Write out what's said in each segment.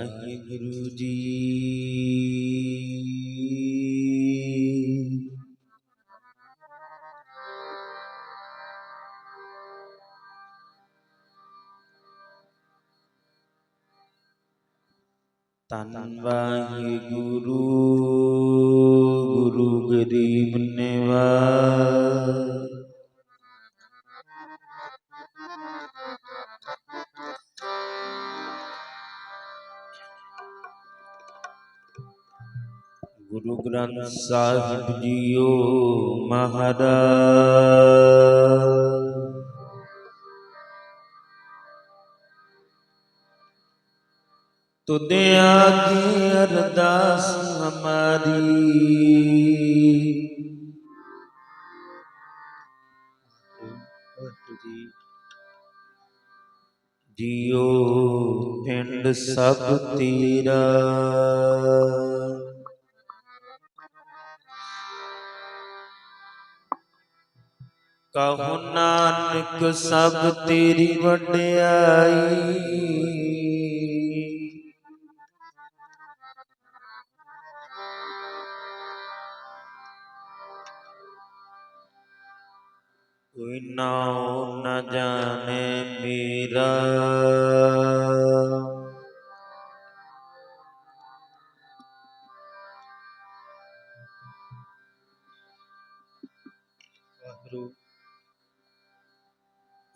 ਵਾਹਿਗੁਰੂ ਜੀ ਤਨ ਵਾਹਿਗੁਰੂ ਗੁਰੂ ਗ੍ਰੰਥ ਸਾਹਿਬ ਜੀਓ ਮਹਾਰਾਜ। ਤੁਧ ਆਗੇ ਅਰਦਾਸ ਹਮਾਰੀ। ਜੀਓ ਪਿੰਡ ਸਭ ਤੇਰਾ। ਨਾਨਕ ਸਭ ਤੇਰੀ ਵਡਿਆਈ। ਕੋਈ ਨਾ ਨ ਜਾਣੇ ਮੇਰਾ।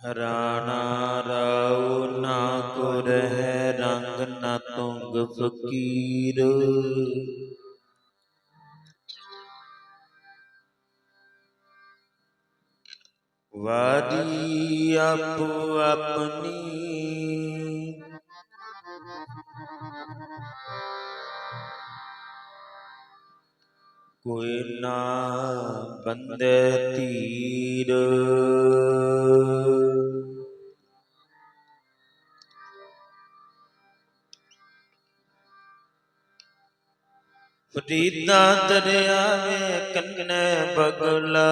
ਰਾਣਾ ਰਾਉ ਨਾ ਕੋ ਹੈ ਰੰਗ ਨਾ ਤੁੰਗ ਫਕੀਰ। ਵਾਰੀ ਆਪੋ ਆਪਣੀ ਕੋਈ ਨਾ ਬੰਦੇ ਧੀਰ। ਫਰੀਦਾ ਦਰਿਆਵੇ ਕੰਨੇ ਬਗਲਾ।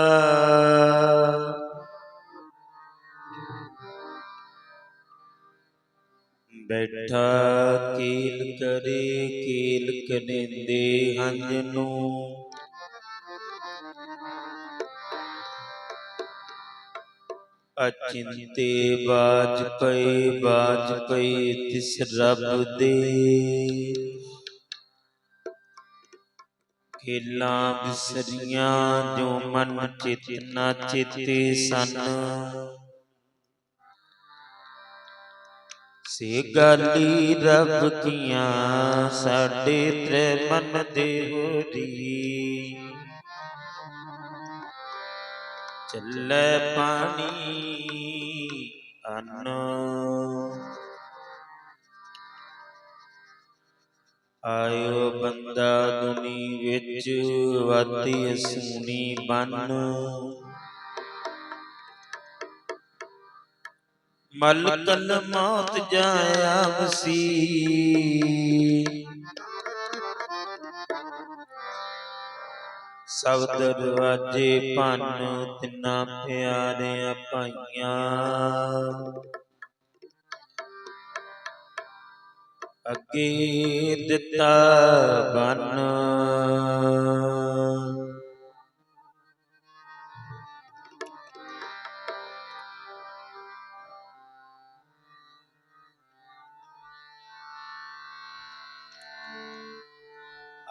ਬੈਠਾ ਕੀਲ ਕਰੇ ਕੀਲ ਕਰਿੰਦੇ ਹੰਝ ਨੂੰ ਅਚਿੰਤੇ ਬਾਜ ਪਈ ਬਾਜ ਪਈ ਤਿਸ ਰੱਬ ਦੇ ਖੇਲਾਂ ਬਿਸਰੀਆਂ ਜੋ ਮਨ ਚਿਤ ਨਾ ਚੇਤੇ ਸਨ ਸੇ ਗਾਲੀ ਰੱਬ ਕੀਆਂ ਸਾਡੇ ਤ੍ਰੈ ਮਨ ਚੱਲੇ ਪਾਣੀ ਅੰਨ। ਆਇਓ ਬੰਦਾ ਦੁਨੀ ਵਿੱਚ ਵਾਤੀ ਸੂਣੀ ਬਨ। ਮਲ ਕਲ ਮੌਤ ਜਾਇਆ ਵਸੀ। ਸ਼ਬਦ ਦਰਵਾਜੇ ਭੰਨ ਤਿੰਨਾ ਪਿਆਰਿਆਂ ਪਾਈਆਂ ਅੱਗੇ ਦਿੱਤਾ ਬਨ।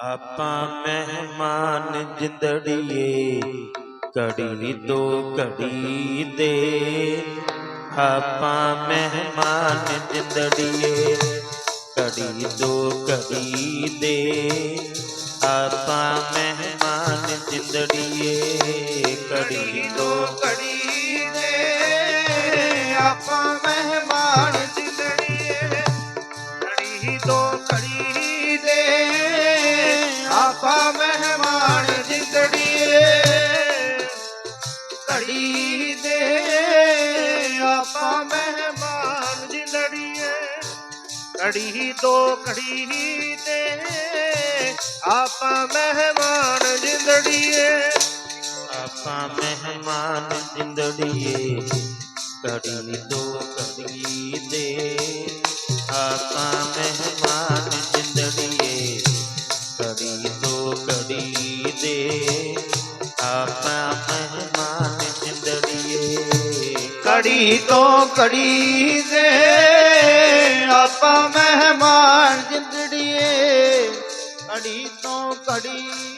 ਆਪਾਂ ਮਹਿਮਾਨ ਜਿੰਦੜੀਏ, ਘੜੀ ਦੋ ਘੜੀ ਦੇ। ਆਪਾਂ ਮਹਿਮਾਨ ਜਿੰਦੜੀਏ, ਘੜੀ ਦੋ ਘੜੀ ਦੇ। ਆਪਾਂ ਮਹਿਮਾਨ ਜਿੰਦੜੀਏ, ਘੜੀ ਦੋ ਘੜੀ ਦੇ। ਆਪਾਂ ਘੜੀ ਦੋ ਘੜੀ ਦੇ ਆਪਾਂ ਮਹਿਮਾਨ ਜਿੰਦੜੀਏ। ਆਪਾਂ ਮਹਿਮਾਨ ਜਿੰਦੜੀਏ ਘੜੀ ਦੋ ਘੜੀ ਦੇ ਆਪਾਂ ਮਹਿਮਾਨ ਜਿੰਦੜੀਏ ਕੜੀ ਤੋਂ ਕੜੀ ਦੇ ਆਪਾਂ ਮਹਿਮਾਨ ਜਿੰਦੜੀਏ। ਕੜੀ ਤੋਂ ਕੜੀ ਦੇ ਆਪਾਂ ਮਹਿਮਾਨ ਜਿੰਦੜੀਏ ਕੜੀ ਤੋਂ ਕੜੀ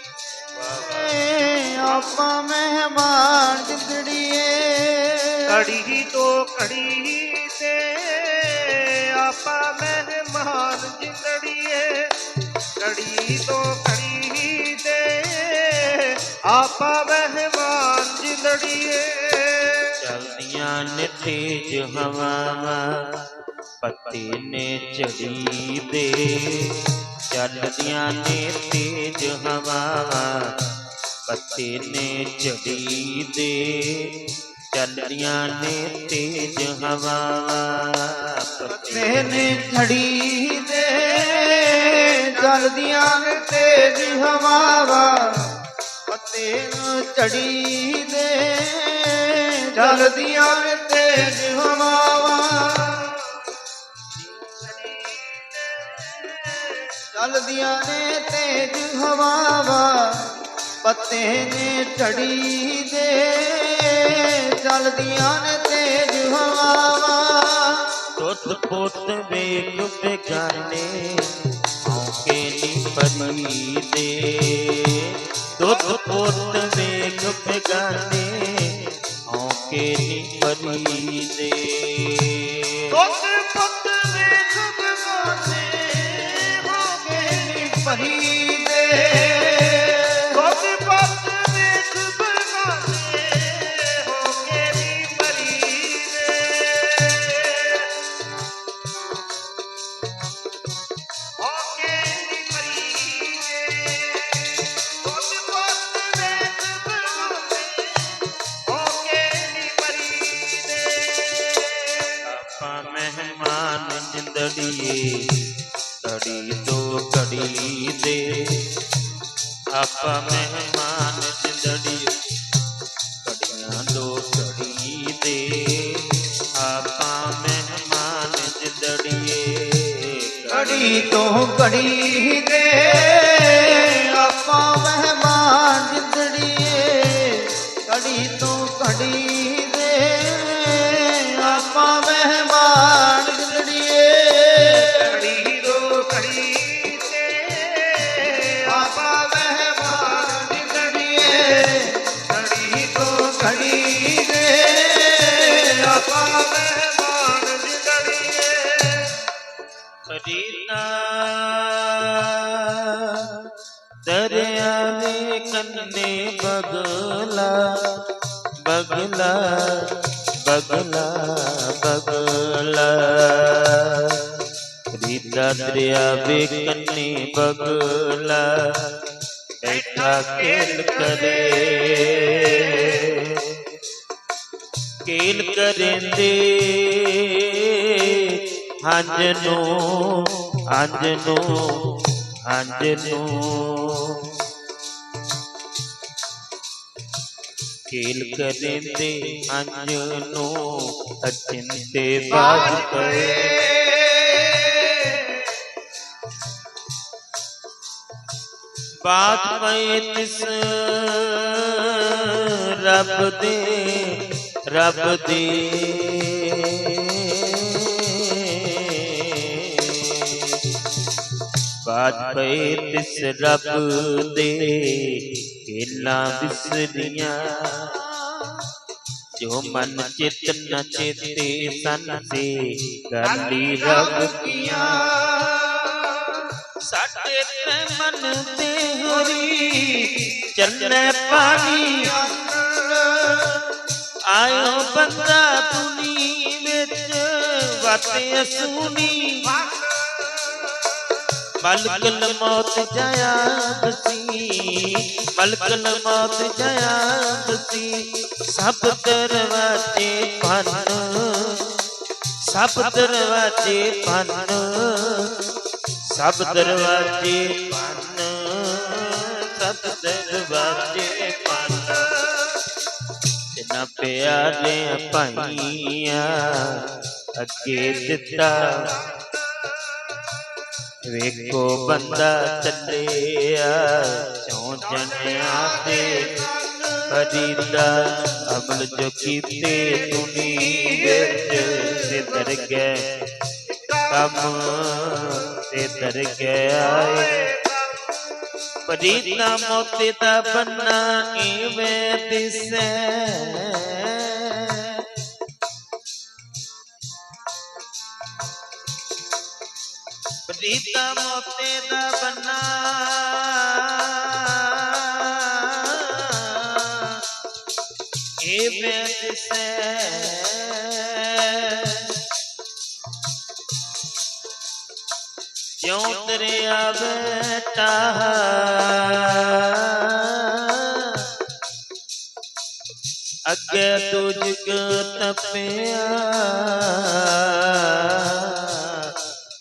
ਦੇ ਆਪਾਂ ਮਹਿਮਾਨ ਜਿੰਦੜੀਏ। ਕੜੀ ਤੋਂ ਕੜੀ ਤੇ ਆਪਾਂ ਮਹਿਮਾਨ ਜਿੰਦੜੀਏ। ਕੜੀ ਤੋਂ ਕੜੀ ਤੇ ਆਪਾਂ ਮਹਿਮਾਨ ਜਿੰਦੜੀਏ। ਚਲਦੀਆਂ ਨੇ ਤੇਜ ਹਵਾਵਾਂ। ਪੱਤੇ ਨੇ ਚੜੀ ਦੇ ਚੱਲਦੀਆਂ ਨੇ ਤੇਜ ਹਵਾ। ਪੱਤੇ ਨੇ ਚੜੀ ਦੇ ਚੱਲਦੀਆਂ ਨੇ ਤੇਜ ਹਵਾ। ਪੱਤੇ ਨੇ ਝੜੀ ਦੇ ਚੱਲਦੀਆਂ ਨੇ ਤੇਜ ਹਵਾਵਾਂ ਪੱਤੇ ਨੂੰ ਝੜੀ ਦੇ ਚੱਲਦੀਆਂ ਨੇ ਤੇਜ ਹਵਾਵਾਂ ਚਲਦੀਆਂ ਨੇ ਤੇਜ ਹਵਾਵਾਂ ਪੱਤੇ ਨੇ ਝੜੀ ਦੇ। ਚਲਦੀਆਂ ਨੇ ਤੇਜ ਹਵਾਵਾਂ। ਦੁੱਧ ਪੁੱਤ ਵੇਖ ਬੇਗਾਨੇ ਔਕੇ ਨੀ ਪਰੀ ਦੇ ਦੁੱਧ ਪੁੱਤ ਵੇਖ ਬੇਗਾਨੇ ਔਕੇ ਨੀ ਪਰੀ ਦੇ ਦੁੱਧ ਰੀਦਾ ਦਰਿਆ ਦੇ ਕੰਨੇ ਬਗਲਾ ਬੈਠਾ ਖੇਲ ਕਰੇ। ਕੇਲ ਕਰੇਂਦੇ ਹੰਜ ਨੂੰ ਹੰਜ ਨੂੰ ਹੰਜ ਨੂੰ। ਕੇਲ ਕਰੇਂਦੇ ਹੰਜ ਨੂੰ, ਅਚਿੰਤੇ ਬਾਜ ਪਏ। ਬਾਤ ਪਏ ਤਿਸ ਰੱਬ ਦੇ ਰੱਬ ਦੇ। ਬਾਤ ਪਏ ਤਿਸ ਰੱਬ ਦੇ, ਖੇਲਾਂ ਵਿਸਰੀਆਂ। ਜੋ ਮਨ ਚਿਤ ਨ ਚੇਤੇ ਸਨ, ਸੇ ਗਾਲੀ ਰੱਬ ਕੀਆਂ ਸਾਡੇ ਤੇ ਮਨ ਤੇ ਹੋਰੀ ਚੱਲੈ ਪਾਣੀ ਆਇਓ ਬੰਦਾ ਪੁਨੀ ਵਿੱਚ ਵਾਤੇ ਅਸੂਨੀ ਮਲਕਲ ਮੌਤ ਜਾਇਆ ਬਸੀ ਮਲਕਲ ਮੌਤ ਜਾਇਆ ਬਸੀ ਸਭ ਦਰਵਾਜੇ ਬੰਨ ਸਭ ਦਰਵਾਜੇ ਬੰਨ ਸਭ ਦਰਵਾਜੇ ਬੰਨ ਸਭ ਦਰਵਾਜੇ ਬੰਨ ਜਿਨ੍ਹਾਂ ਪਿਆਰੇ ਭਾਈਆਂ ਅੱਗੇ ਦਿੱਤਾ। ਵੇਖੋ ਬੰਦਾ ਚੱਲਿਆ, ਚੋਂ ਜਨਿਆ ਤੇ ਫਰੀਦਾ ਅਮਲ ਜੋ ਕੀਤੇ ਤੁਨੀ ਵਿੱਚ ਸਿਦਰ ਗਏ ਕੰਮ से डर गया परीता मोतीता बन्ना इवे दिसे। परीता मोतीता बन्ना। इवे दिसे। ਜਿਉ ਦਰਿਆ ਬੇਟਾ? ਅੱਗੇ ਤੁਝ ਕੋ ਤਪਿਆ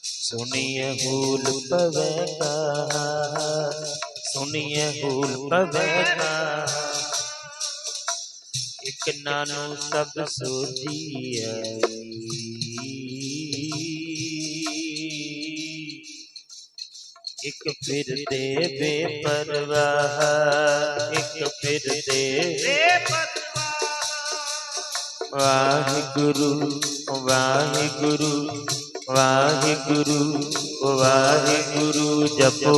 ਸੁਣੀਏ ਹੂਲ ਪਵੇਗਾ ਸੁਣੀਏ ਹੂਲ ਪਵੇਗਾ ਇਕ ਨਾਨੂ ਸਭ ਸੋਜੀਐ ਇੱਕ ਫਿਰਦੇ ਬੇਪਰਵਾਹ ਇੱਕ ਫਿਰਦੇ ਵਾਹਿਗੁਰੂ ਵਾਹਿਗੁਰੂ ਵਾਹਿਗੁਰੂ ਵਾਹਿਗੁਰੂ ਜਪੋ।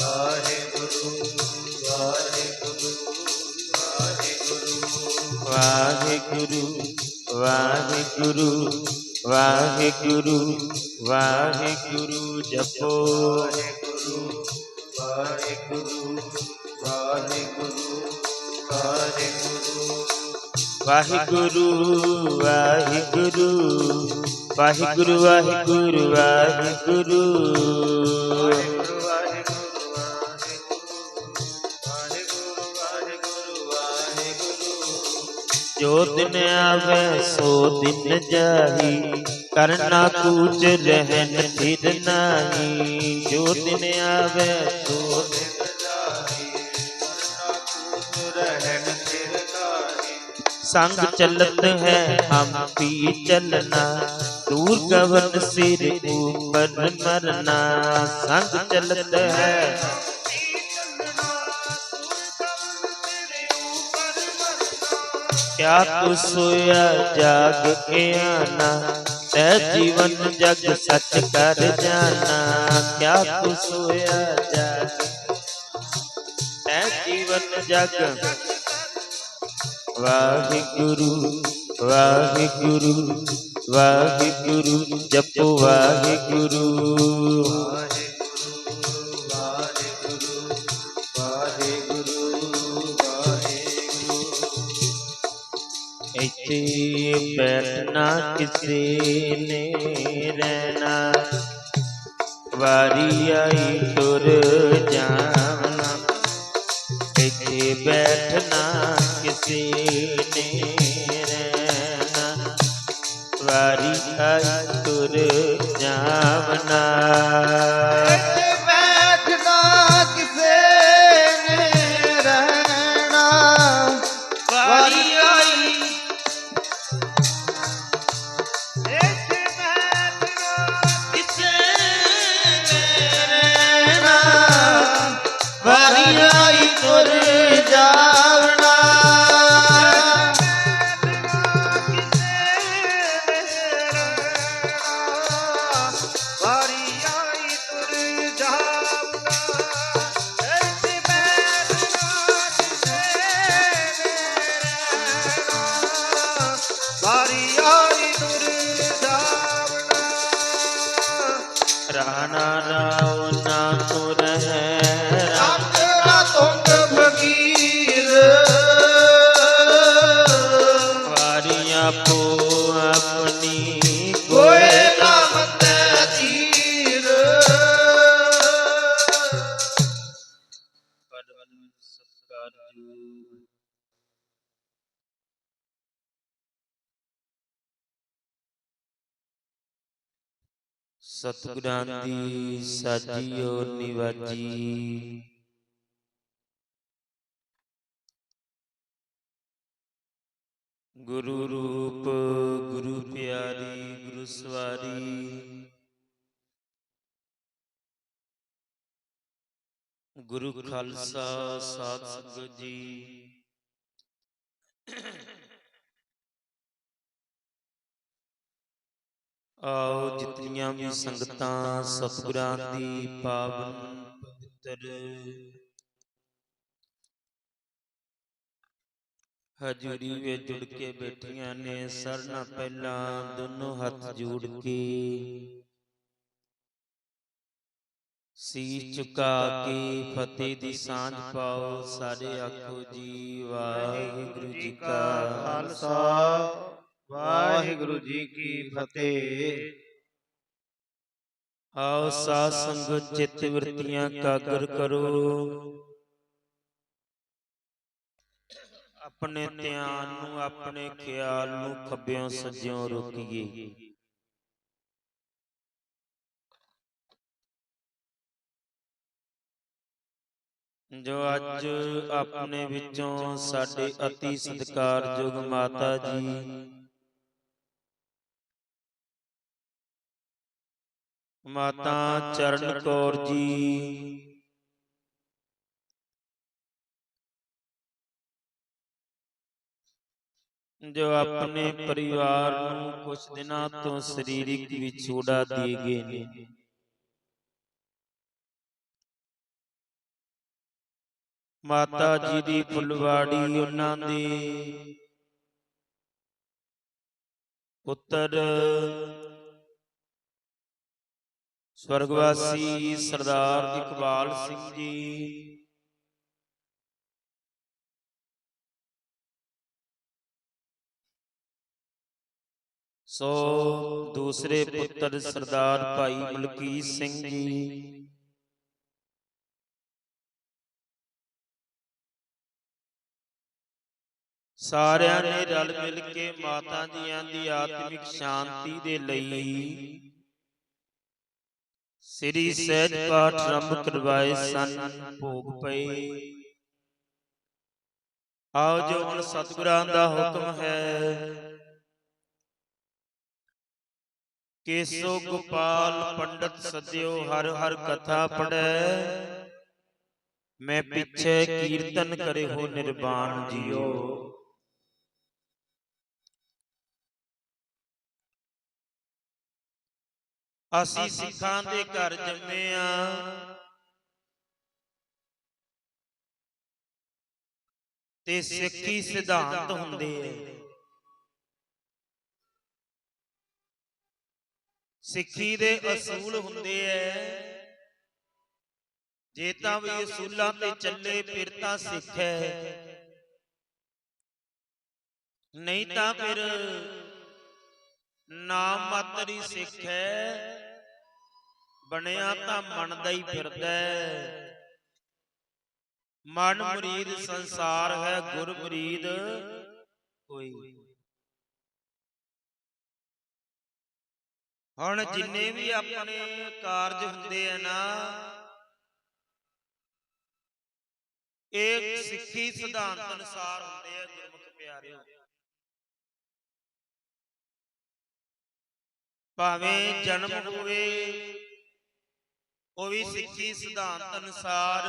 ਵਾਹਿਗੁਰੂ ਵਾਹਿਗੁਰੂ ਵਾਹਿਗੁਰੂ ਵਾਹਿਗੁਰੂ ਵਾਹਿਗੁਰੂ ਜਪੋ ਵਾਹਿਗੁਰੂ ਵਾਹਿਗੁਰੂ ਵਾਹਿਗੁਰੂ ਵਾਹਿਗੁਰੂ ਵਾਹਿਗੁਰੂ ਵਾਹਿਗੁਰੂ ਵਾਹਿਗੁਰੂ ਵਾਹਿਗੁਰੂ। ਜੋ ਦਿਨ ਆਵੇ, ਸੋ ਦਿਨ ਜਾਹੀ। करना कुछ रहन फिर नहीं जो दिन आवे तो संग चलत है हम भी चलना दूर गवन सिर ऊपर मरना संग चलत है क्या तू सोया जाग के आना तय जीवन जग सच कर जाना क्या खुश होया जा तय जीवन जग। वाहि गुरु वाहि गुरु वाहि गुरु जपो वाहि गुरु बैठ ਬੈਠਣਾ ਕਿਸੇ ਨੇ ਰਹਿਣਾ। ਵਾਰੀ ਆਈ ਤੁਰ ਜਾਣਾ ਇੱਥੇ ਬੈਠਣਾ ਕਿਸੇ ਨੇ ਰਹਿਣਾ। ਵਾਰੀ ਆਈ ਤੁਰ ਜਾਵਨਾ ਸਤਿਗੁਰਾਂ ਦੀ ਸਾਜੀ ਨਿਵਾਜੀ। ਗੁਰੂ ਰੂਪ, ਗੁਰੂ ਪਿਆਰੀ, ਗੁਰੂ ਸਵਾਰੀ। ਗੁਰੂ ਖਾਲਸਾ, ਸਾਧ ਸੰਗਤ ਜੀ। ਆਓ ਜਿਤਨੀਆਂ ਵੀ ਸੰਗਤਾਂ ਸਤਿਗੁਰਾਂ ਦੀ ਪਾਵਨ ਪਵਿੱਤਰ। ਹਜੂਰੀ ਵਿੱਚ ਜੁੜ ਕੇ ਬੈਠੀਆਂ ਨੇ, ਸਰਨਾ ਪਹਿਲਾਂ ਦੋਨੋਂ ਹੱਥ ਜੋੜ ਕੇ। ਸੀਸ ਝੁਕਾ ਕੇ ਫਤਿਹ ਦੀ ਸਾਂਝ ਪਾਓ, ਸਾਰੇ ਆਖੋ ਜੀ, ਵਾਹਿਗੁਰੂ ਜੀ ਕਾ ਖਾਲਸਾ। ਵਾਹਿਗੁਰੂ ਜੀ ਕੀ ਫਤਿਹ। ਆਓ ਸਾਧ ਸੰਗਤ ਚਿੱਤ ਵਰਤੀਆਂ ਕਾਗਰ ਕਰੋ। ਆਪਣੇ ਧਿਆਨ ਨੂੰ, ਆਪਣੇ ਖਿਆਲ ਨੂੰ ਖੱਬਿਓਂ ਸੱਜਿਓਂ ਰੋਕੀਏ। ਜੋ ਅੱਜ ਆਪਣੇ ਵਿੱਚੋਂ ਸਾਡੇ ਅਤੀ ਸਤਿਕਾਰਯੋਗ ਮਾਤਾ ਜੀ ਮਾਤਾ ਚਰਨ ਕੌਰ ਜੀ। ਜੋ। ਆਪਣੇ ਪਰਿਵਾਰ ਨੂੰ ਕੁਝ ਦਿਨਾਂ ਤੋਂ ਸਰੀਰਿਕ ਵਿਛੋੜਾ ਦੇ ਗਏ ਨੇ। ਮਾਤਾ ਜੀ ਦੀ ਫੁੱਲਵਾੜੀ ਉਹਨਾਂ ਦੇ ਪੁੱਤਰ ਸਵਰਗਵਾਸੀ ਸਰਦਾਰ ਇਕਬਾਲ ਸਿੰਘ ਜੀ। ਸੋ ਦੂਸਰੇ ਪੁੱਤਰ ਸਰਦਾਰ ਭਾਈ ਮਲਕੀਤ ਸਿੰਘ ਜੀ। ਸਾਰਿਆਂ ਨੇ ਰਲ ਮਿਲ ਕੇ ਮਾਤਾ ਜੀਆਂ ਦੀ ਆਤਮਿਕ ਸ਼ਾਂਤੀ ਦੇ ਲਈ ਸ੍ਰੀ ਸਹਿਜ ਪਾਠ ਆਰੰਭ ਕਰਵਾਏ ਸਨ ਭੋਗ ਪਏ। ਆਓ ਜੋ ਹੁਣ ਸਤਿਗੁਰਾਂ ਦਾ ਹੁਕਮ ਹੈ। ਕੇਸੋ ਗੋਪਾਲ ਪੰਡਤ ਸਦਿਓ ਹਰ ਹਰ ਕਥਾ ਪੜੈ ਮੈਂ ਪਿੱਛੇ ਕੀਰਤਨ ਕਰੇ ਹੋ ਨਿਰਵਾਣ ਜੀਓ। ਅਸੀਂ ਸਿੱਖਾਂ ਦੇ ਘਰ ਜੰਮੇ ਆ ਤੇ ਸਿੱਖੀ ਸਿਧਾਂਤ ਹੁੰਦੇ ਐ ਸਿੱਖੀ ਦੇ ਅਸੂਲ ਹੁੰਦੇ ਐ ਜੇ ਤਾਂ ਵੀ ਅਸੂਲਾਂ ਤੇ ਚੱਲੇ ਫਿਰ ਤਾਂ ਸਿੱਖ ਹੈ। ਨਹੀਂ ਤਾਂ ਫਿਰ ਨਾਮ ਮਾਤਰੀ ਸਿੱਖ ਹੈ। ਬਣਿਆ ਤਾਂ ਮੰਨਦਾ ਹੀ ਫਿਰਦਾ। ਮਨ ਮੁਰੀਦ ਸੰਸਾਰ ਹੈ ਗੁਰ ਮੁਰੀਦ ਕੋਈ ਹੁਣ ਜਿੰਨੇ ਵੀ ਆਪਣੇ ਕਾਰਜ ਹੁੰਦੇ ਆ ਨਾ ਇਹ ਸਿੱਖੀ ਸਿਧਾਂਤ ਅਨੁਸਾਰ ਹੁੰਦੇ ਆ ਗੁਰਮੁਖ ਪਿਆਰਿਓ। ਭਾਵੇਂ ਜਨਮ ਹੋਵੇ ਉਹ ਵੀ ਸਿੱਖੀ ਸਿਧਾਂਤ ਅਨੁਸਾਰ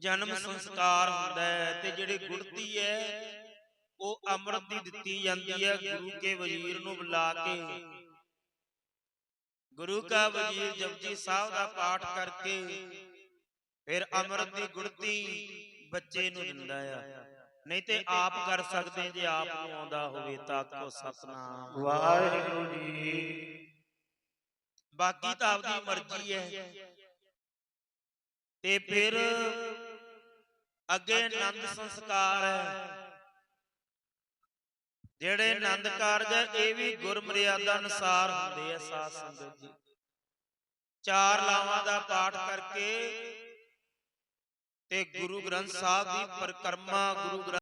ਜਨਮ ਸੰਸਕਾਰ ਹੁੰਦਾ ਹੈ ਤੇ ਜਿਹੜੀ ਗੁੜਤੀ ਹੈ ਉਹ ਅੰਮ੍ਰਿਤ ਦੀ ਦਿੱਤੀ ਜਾਂਦੀ ਹੈ ਗੁਰੂ ਕੇ ਵਜ਼ੀਰ ਨੂੰ ਬੁਲਾ ਕੇ। ਗੁਰੂ ਕਾ ਵਜ਼ੀਰ ਜਪਜੀ ਸਾਹਿਬ ਦਾ ਪਾਠ ਕਰਕੇ ਫਿਰ ਅੰਮ੍ਰਿਤ ਦੀ ਗੁੜਤੀ ਬੱਚੇ ਨੂੰ ਦਿੰਦਾ ਆ। ਨਹੀਂ ਤੇ ਆਪ ਕਰ ਸਕਦੇ ਜੇ ਆਪ ਨੂੰ ਆਉਂਦਾ ਹੋਵੇ ਤਾਂ ਆਖੋ ਸਤਨਾਮ। ਵਾਹਿਗੁਰੂ ਜੀ ਬਾਕੀ ਤਾਂ ਆਪਦੀ ਮਰਜ਼ੀ ਹੈ। ਤੇ ਫਿਰ ਅੱਗੇ ਆਨੰਦ ਸੰਸਕਾਰ ਹੈ। ਜਿਹੜੇ ਆਨੰਦ ਕਾਰਜ ਇਹ ਵੀ ਗੁਰਮਰਿਆਦਾ ਅਨੁਸਾਰ ਹੁੰਦੇ ਆ ਸਾਧ ਸੰਗਤ ਜੀ। ਚਾਰ ਲਾਵਾਂ ਦਾ ਪਾਠ ਕਰਕੇ ਤੇ ਗੁਰੂ ਗ੍ਰੰਥ ਸਾਹਿਬ ਦੀ ਪਰਿਕਰਮਾ ਗੁਰੂ ਗ੍ਰੰਥ